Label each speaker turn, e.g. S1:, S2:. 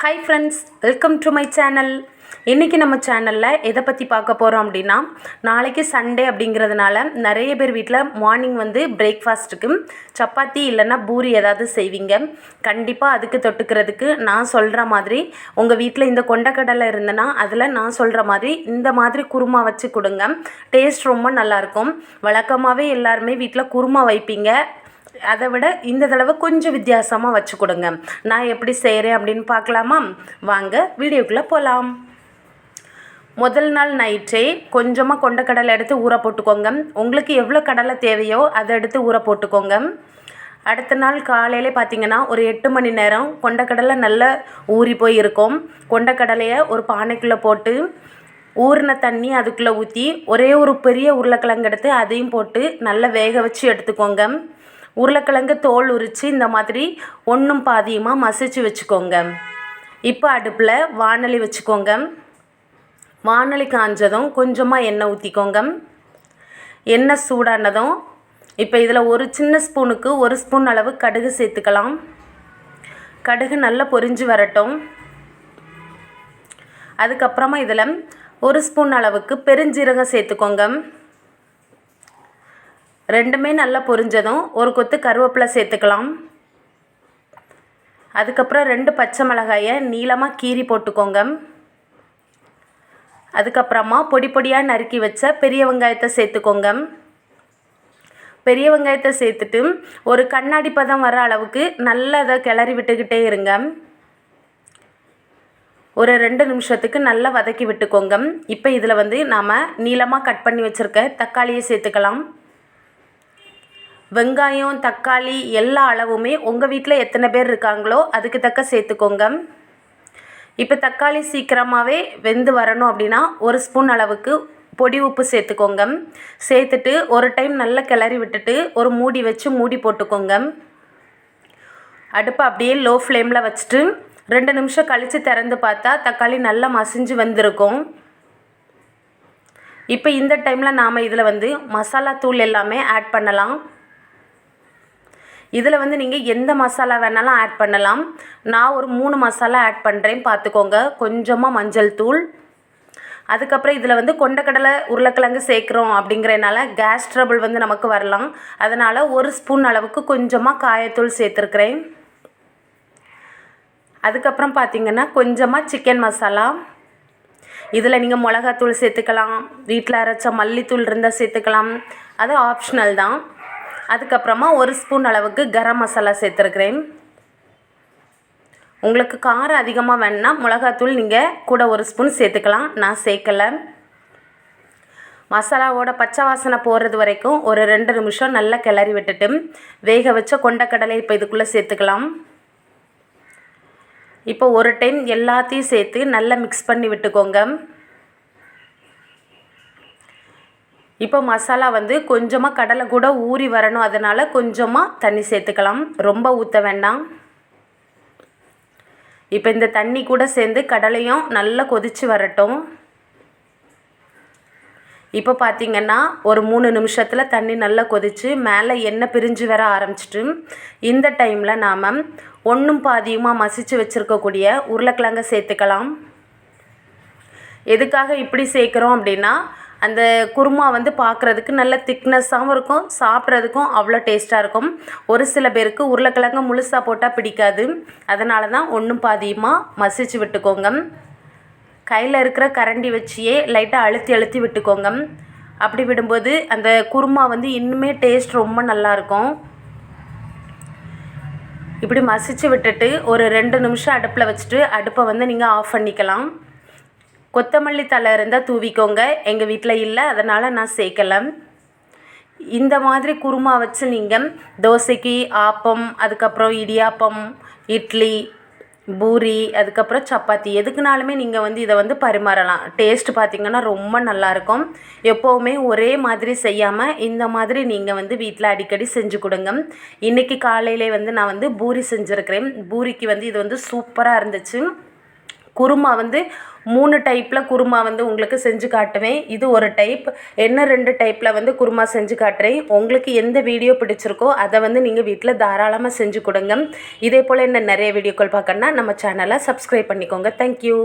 S1: Hi friends welcome to my channel இன்றைக்கி நம்ம சேனலில் எதை பற்றி பார்க்க போகிறோம் அப்படின்னா நாளைக்கு சண்டே அப்படிங்கிறதுனால நிறைய பேர் வீட்டில் மார்னிங் வந்து பிரேக்ஃபாஸ்ட்டுக்கு சப்பாத்தி இல்லைன்னா பூரி ஏதாவது செய்வீங்க. கண்டிப்பாக அதுக்கு தொட்டுக்கிறதுக்கு நான் சொல்கிற மாதிரி உங்கள் வீட்டில் இந்த கொண்டக்கடலை இருந்தேன்னா அதில் நான் சொல்கிற மாதிரி இந்த மாதிரி குருமா வச்சு கொடுங்க. டேஸ்ட் ரொம்ப நல்லாயிருக்கும் வழக்கமாகவே எல்லாருமே வீட்டில் குருமா வைப்பீங்க. அதை விட இந்த தடவை கொஞ்சம் வித்தியாசமாக வச்சு கொடுங்க. நான் எப்படி செய்கிறேன் அப்படின்னு பார்க்கலாமா? வாங்க வீடியோக்குள்ளே போகலாம் முதல் நாள் நைட்டே கொஞ்சமாக கொண்டக்கடலை எடுத்து ஊற போட்டுக்கோங்க. உங்களுக்கு எவ்வளோ கடலை தேவையோ அதை எடுத்து ஊற போட்டுக்கோங்க. அடுத்த நாள் காலையில் பார்த்தீங்கன்னா ஒரு எட்டு மணி நேரம் கொண்டக்கடலை நல்லா ஊறி போய் இருக்கும் கொண்டக்கடலையை ஒரு பானைக்குள்ளே போட்டு ஊறின தண்ணி அதுக்குள்ளே ஊற்றி ஒரே ஒரு பெரிய உருளைக்கிழங்கு எடுத்து அதையும் போட்டு நல்லா வேக வச்சு எடுத்துக்கோங்க. உருளைக்கிழங்கு தோல் உரித்து இந்த மாதிரி ஒன்றும் பாதியுமாக மசிச்சு வச்சுக்கோங்க. இப்போ அடுப்பில் வானொலி வச்சுக்கோங்க. வானொலி காஞ்சதும் கொஞ்சமாக எண்ணெய் ஊற்றிக்கோங்க எண்ணெய் சூடானதும் இப்போ இதில் ஒரு சின்ன ஸ்பூனுக்கு ஒரு ஸ்பூன் அளவு கடுகு சேர்த்துக்கலாம். கடுகு நல்லா பொரிஞ்சு வரட்டும். அதுக்கப்புறமா இதில் ஒரு ஸ்பூன் அளவுக்கு பெருஞ்சீரகம் சேர்த்துக்கோங்க. ரெண்டுமே நல்லா பொரிஞ்சதும் ஒரு கொத்து கருவேப்பிலை சேர்த்துக்கலாம். அதுக்கப்புறம் ரெண்டு பச்சை மிளகாயை நீளமாக கீறி போட்டுக்கோங்க. அதுக்கப்புறமா பொடி பொடியாக நறுக்கி வச்ச பெரிய வெங்காயத்தை சேர்த்துக்கோங்க. பெரிய வெங்காயத்தை சேர்த்துட்டு ஒரு கண்ணாடி பதம் வர அளவுக்கு நல்லா அதை கிளறி விட்டுக்கிட்டே இருங்க. ஒரு ரெண்டு நிமிஷத்துக்கு நல்லா வதக்கி விட்டுக்கோங்க. இப்போ இதில் வந்து நாம் நீளமாக கட் பண்ணி வச்சுருக்க தக்காளியை சேர்த்துக்கலாம். வெங்காயம் தக்காளி எல்லா அளவுமே உங்கள் வீட்டில் எத்தனை பேர் இருக்காங்களோ அதுக்கு தக்க சேர்த்துக்கோங்க. இப்போ தக்காளி சீக்கிரமாகவே வெந்து வரணும் அப்படின்னா ஒரு ஸ்பூன் அளவுக்கு பொடி உப்பு சேர்த்துக்கோங்க. சேர்த்துட்டு ஒரு டைம் நல்லா கிளறி விட்டுட்டு ஒரு மூடி வச்சு மூடி போட்டுக்கோங்க. அடுப்பை அப்படியே லோ ஃப்ளேமில் வச்சுட்டு ரெண்டு நிமிஷம் கழித்து திறந்து பார்த்தா தக்காளி நல்லா மசிஞ்சு வந்திருக்கும். இப்போ இந்த டைமில் நாம் இதில் வந்து மசாலா தூள் எல்லாமே ஆட் பண்ணலாம். இதில் வந்து நீங்கள் எந்த மசாலா வேணாலும் ஆட் பண்ணலாம். நான் ஒரு மூணு மசாலா ஆட் பண்ணுறேன் பார்த்துக்கோங்க கொஞ்சமாக மஞ்சள் தூள். அதுக்கப்புறம் இதில் வந்து கொண்டக்கடலை உருளைக்கிழங்கு சேர்க்குறோம் அப்படிங்கிறனால கேஸ் ட்ரபிள் வந்து நமக்கு வரலாம். அதனால் ஒரு ஸ்பூன் அளவுக்கு கொஞ்சமாக காயத்தூள் சேர்த்துருக்குறேன். அதுக்கப்புறம் பார்த்திங்கன்னா கொஞ்சமாக சிக்கன் மசாலா இதில் நீங்கள் மிளகாத்தூள் சேர்த்துக்கலாம். வீட்டில் அரைச்ச மல்லித்தூள் இருந்தால் சேர்த்துக்கலாம். அது ஆப்ஷனல் தான். அதுக்கப்புறமா ஒரு ஸ்பூன் அளவுக்கு கரம் மசாலா சேர்த்துருக்குறேன். உங்களுக்கு காரம் அதிகமாக வேணுன்னா மிளகாத்தூள் நீங்கள் கூட ஒரு ஸ்பூன் சேர்த்துக்கலாம். நான் சேர்க்கலை. மசாலாவோட பச்சை வாசனை போகிறது வரைக்கும் ஒரு ரெண்டு நிமிஷம் நல்லா கிளறி விட்டுட்டு வேக வச்ச கொண்டக்கடலை இப்போ இதுக்குள்ளே சேர்த்துக்கலாம். இப்போ ஒரு டைம் எல்லாத்தையும் சேர்த்து நல்லா மிக்ஸ் பண்ணி விட்டுக்கோங்க. இப்போ மசாலா வந்து கொஞ்சமாக கடலை கூட ஊறி வரணும். அதனால் கொஞ்சமாக தண்ணி சேர்த்துக்கலாம். ரொம்ப ஊற்ற வேண்டாம். இப்போ இந்த தண்ணி கூட சேர்ந்து கடலையும் நல்லா கொதித்து வரட்டும். இப்போ பார்த்திங்கன்னா ஒரு மூணு நிமிஷத்தில் தண்ணி நல்லா கொதித்து மேலே எண்ணெய் பிரிஞ்சு வர ஆரம்பிச்சிட்டு இந்த டைமில் நாம் ஒன்றும் பாதியுமாக மசித்து வச்சுருக்கக்கூடிய உருளைக்கிழங்க சேர்த்துக்கலாம். எதுக்காக இப்படி சேர்க்குறோம் அப்படின்னா அந்த குருமா வந்து பார்க்குறதுக்கு நல்ல திக்னஸ்ஸாகவும் இருக்கும் சாப்பிட்றதுக்கும் அவ்வளோ டேஸ்ட்டாக இருக்கும். ஒரு சில பேருக்கு உருளைக்கிழங்கு முழுசாக போட்டால் பிடிக்காது. அதனால தான் ஒன்றும் பாதியமாக மசிச்சு விட்டுக்கோங்க. கையில் இருக்கிற கரண்டி வச்சியே லைட்டாக அழுத்தி அழுத்தி விட்டுக்கோங்க. அப்படி விடும்போது அந்த குருமா வந்து இன்னுமே டேஸ்ட் ரொம்ப நல்லாயிருக்கும் இப்படி மசிச்சு விட்டுட்டு ஒரு ரெண்டு நிமிஷம் அடுப்பில் வச்சுட்டு அடுப்பை வந்து நீங்கள் ஆஃப் பண்ணிக்கலாம். கொத்தமல்லி தழை இருந்தால் தூவிக்கோங்க. எங்கள் வீட்டில் இல்லை அதனால் நான் சேர்க்கலை. இந்த மாதிரி குருமா வச்சு நீங்கள் தோசைக்கு ஆப்பம் அதுக்கப்புறம் இடியாப்பம் இட்லி பூரி அதுக்கப்புறம் சப்பாத்தி எதுக்குனாலுமே நீங்கள் வந்து இதை வந்து பரிமாறலாம். டேஸ்ட் பார்த்திங்கன்னா ரொம்ப நல்லாயிருக்கும் எப்போவுமே ஒரே மாதிரி செய்யாமல் இந்த மாதிரி நீங்கள் வந்து வீட்டில் அடிக்கடி செஞ்சு கொடுங்க. இன்றைக்கி காலையிலே வந்து நான் வந்து பூரி செஞ்சுருக்கிறேன். பூரிக்கு வந்து இது வந்து சூப்பராக இருந்துச்சு. குருமா வந்து மூணு டைப்பில் குருமா வந்து உங்களுக்கு செஞ்சு காட்டுவேன். இது ஒரு டைப் என்ன ரெண்டு டைப்பில் வந்து குருமா செஞ்சு காட்டுறேன். உங்களுக்கு எந்த வீடியோ பிடிச்சிருக்கோ அதை வந்து நீங்கள் வீட்டில் தாராளமாக செஞ்சு கொடுங்க. இதே போல் என்ன நிறைய வீடியோக்கள் பார்க்கணுன்னா நம்ம சேனலை சப்ஸ்கிரைப் பண்ணிக்கோங்க. தேங்க்யூ